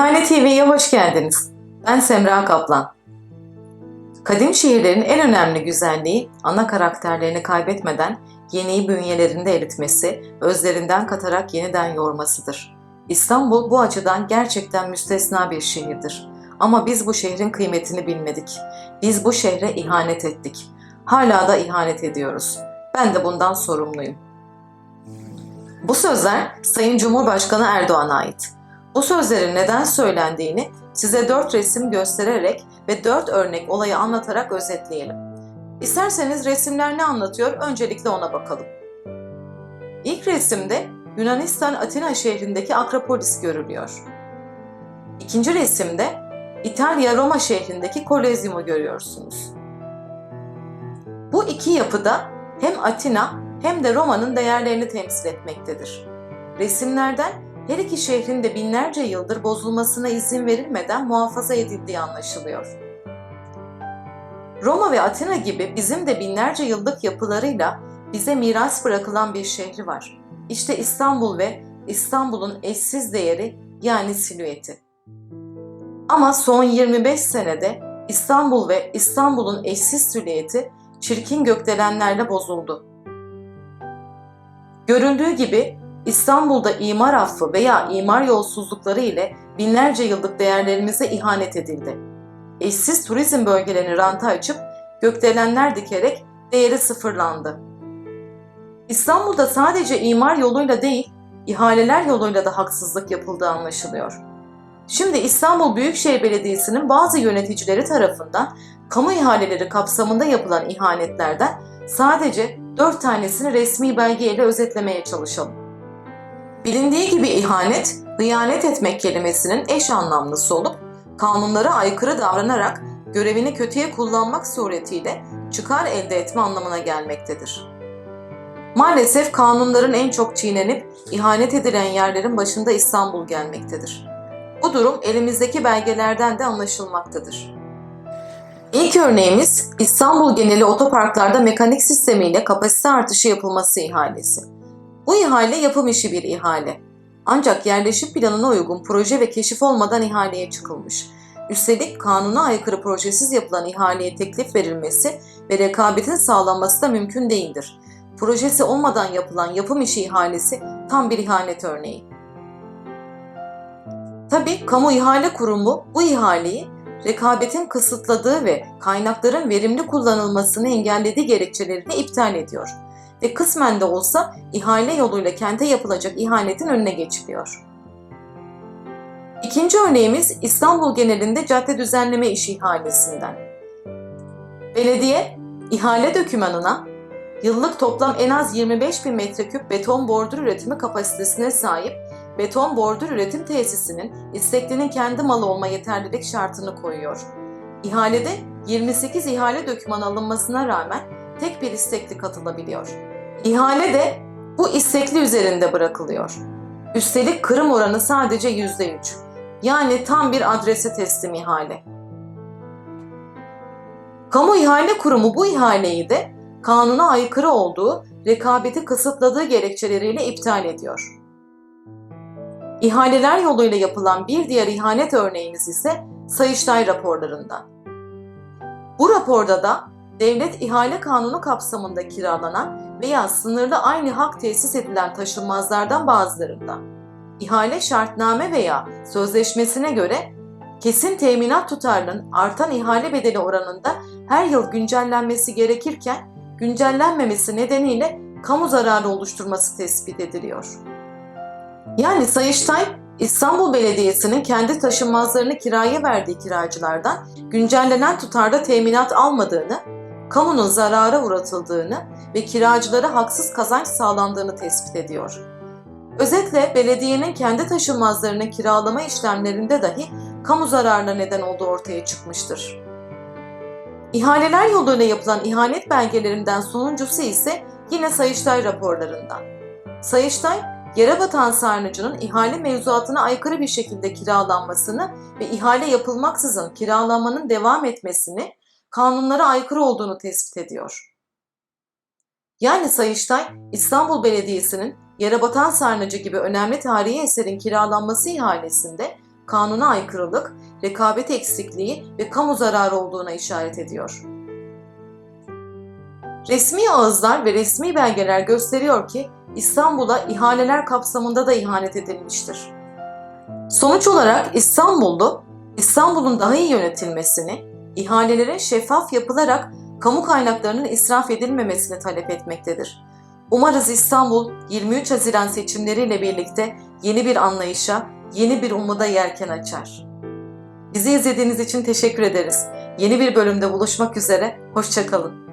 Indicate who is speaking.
Speaker 1: İhale TV'ye hoş geldiniz. Ben Semra Kaplan. Kadim şehirlerin en önemli güzelliği ana karakterlerini kaybetmeden yeniyi bünyelerinde eritmesi, özlerinden katarak yeniden yormasıdır. İstanbul bu açıdan gerçekten müstesna bir şehirdir. Ama biz bu şehrin kıymetini bilmedik. Biz bu şehre ihanet ettik. Hala da ihanet ediyoruz. Ben de bundan sorumluyum. Bu sözler Sayın Cumhurbaşkanı Erdoğan'a ait. Bu sözlerin neden söylendiğini size dört resim göstererek ve dört örnek olayı anlatarak özetleyelim. İsterseniz resimler ne anlatıyor öncelikle ona bakalım. İlk resimde Yunanistan Atina şehrindeki Akropolis görülüyor. İkinci resimde İtalya Roma şehrindeki Kolezyumu görüyorsunuz. Bu iki yapıda hem Atina hem de Roma'nın değerlerini temsil etmektedir. Resimlerden her iki şehrin de binlerce yıldır bozulmasına izin verilmeden muhafaza edildiği anlaşılıyor. Roma ve Atina gibi bizim de binlerce yıllık yapılarıyla bize miras bırakılan bir şehri var. İşte İstanbul ve İstanbul'un eşsiz değeri yani silüeti. Ama son 25 senede İstanbul ve İstanbul'un eşsiz silüeti çirkin gökdelenlerle bozuldu. Görüldüğü gibi İstanbul'da imar affı veya imar yolsuzlukları ile binlerce yıllık değerlerimize ihanet edildi. Eşsiz turizm bölgelerini ranta açıp gökdelenler dikerek değeri sıfırlandı. İstanbul'da sadece imar yoluyla değil, ihaleler yoluyla da haksızlık yapıldığı anlaşılıyor. Şimdi İstanbul Büyükşehir Belediyesi'nin bazı yöneticileri tarafından kamu ihaleleri kapsamında yapılan ihanetlerden sadece 4 tanesini resmi belgeyle özetlemeye çalışalım. Bilindiği gibi ihanet, hıyanet etmek kelimesinin eş anlamlısı olup, kanunlara aykırı davranarak görevini kötüye kullanmak suretiyle çıkar elde etme anlamına gelmektedir. Maalesef kanunların en çok çiğnenip ihanet edilen yerlerin başında İstanbul gelmektedir. Bu durum elimizdeki belgelerden de anlaşılmaktadır. İlk örneğimiz İstanbul geneli otoparklarda mekanik sistemiyle kapasite artışı yapılması ihalesi. Bu ihale yapım işi bir ihale. Ancak yerleşim planına uygun proje ve keşif olmadan ihaleye çıkılmış. Üstelik kanuna aykırı projesiz yapılan ihaleye teklif verilmesi ve rekabetin sağlanması da mümkün değildir. Projesi olmadan yapılan yapım işi ihalesi tam bir ihanet örneği. Tabi kamu ihale kurumu bu ihaleyi rekabetin kısıtladığı ve kaynakların verimli kullanılmasını engellediği gerekçelerini iptal ediyor ve kısmen de olsa ihale yoluyla kente yapılacak ihanetin önüne geçiliyor. İkinci örneğimiz İstanbul genelinde cadde düzenleme işi ihalesinden. Belediye, ihale dokümanına yıllık toplam en az 25 bin metreküp beton bordür üretimi kapasitesine sahip beton bordür üretim tesisinin isteklinin kendi malı olma yeterlilik şartını koyuyor. İhalede 28 ihale dokümanı alınmasına rağmen tek bir istekli katılabiliyor. İhale de bu istekli üzerinde bırakılıyor. Üstelik kırım oranı sadece %3. Yani tam bir adrese teslim ihale. Kamu İhale Kurumu bu ihaleyi de kanuna aykırı olduğu, rekabeti kısıtladığı gerekçeleriyle iptal ediyor. İhaleler yoluyla yapılan bir diğer ihanet örneğimiz ise Sayıştay raporlarından. Bu raporda da devlet ihale kanunu kapsamında kiralanan veya sınırlı aynı hak tesis edilen taşınmazlardan bazılarında ihale şartname veya sözleşmesine göre kesin teminat tutarının artan ihale bedeli oranında her yıl güncellenmesi gerekirken güncellenmemesi nedeniyle kamu zararı oluşturması tespit ediliyor. Yani Sayıştay, İstanbul Belediyesi'nin kendi taşınmazlarını kiraya verdiği kiracılardan güncellenen tutarda teminat almadığını, kamunun zarara uğratıldığını ve kiracılara haksız kazanç sağlandığını tespit ediyor. Özetle belediyenin kendi taşınmazlarını kiralama işlemlerinde dahi kamu zararına neden olduğu ortaya çıkmıştır. İhaleler yoluyla yapılan ihanet belgelerinden sonuncusu ise yine Sayıştay raporlarından. Sayıştay, yere batan sarnıcının ihale mevzuatına aykırı bir şekilde kiralanmasını ve ihale yapılmaksızın kiralanmanın devam etmesini kanunlara aykırı olduğunu tespit ediyor. Yani Sayıştay, İstanbul Belediyesi'nin Yerebatan Sarnıcı gibi önemli tarihi eserin kiralanması ihalesinde kanuna aykırılık, rekabet eksikliği ve kamu zararı olduğuna işaret ediyor. Resmi ağızlar ve resmi belgeler gösteriyor ki İstanbul'a ihaleler kapsamında da ihanet edilmiştir. Sonuç olarak İstanbullu, İstanbul'un daha iyi yönetilmesini, ihalelerin şeffaf yapılarak kamu kaynaklarının israf edilmemesini talep etmektedir. Umarız İstanbul 23 Haziran seçimleriyle birlikte yeni bir anlayışa, yeni bir umuda yelken açar. Bizi izlediğiniz için teşekkür ederiz. Yeni bir bölümde buluşmak üzere, hoşçakalın.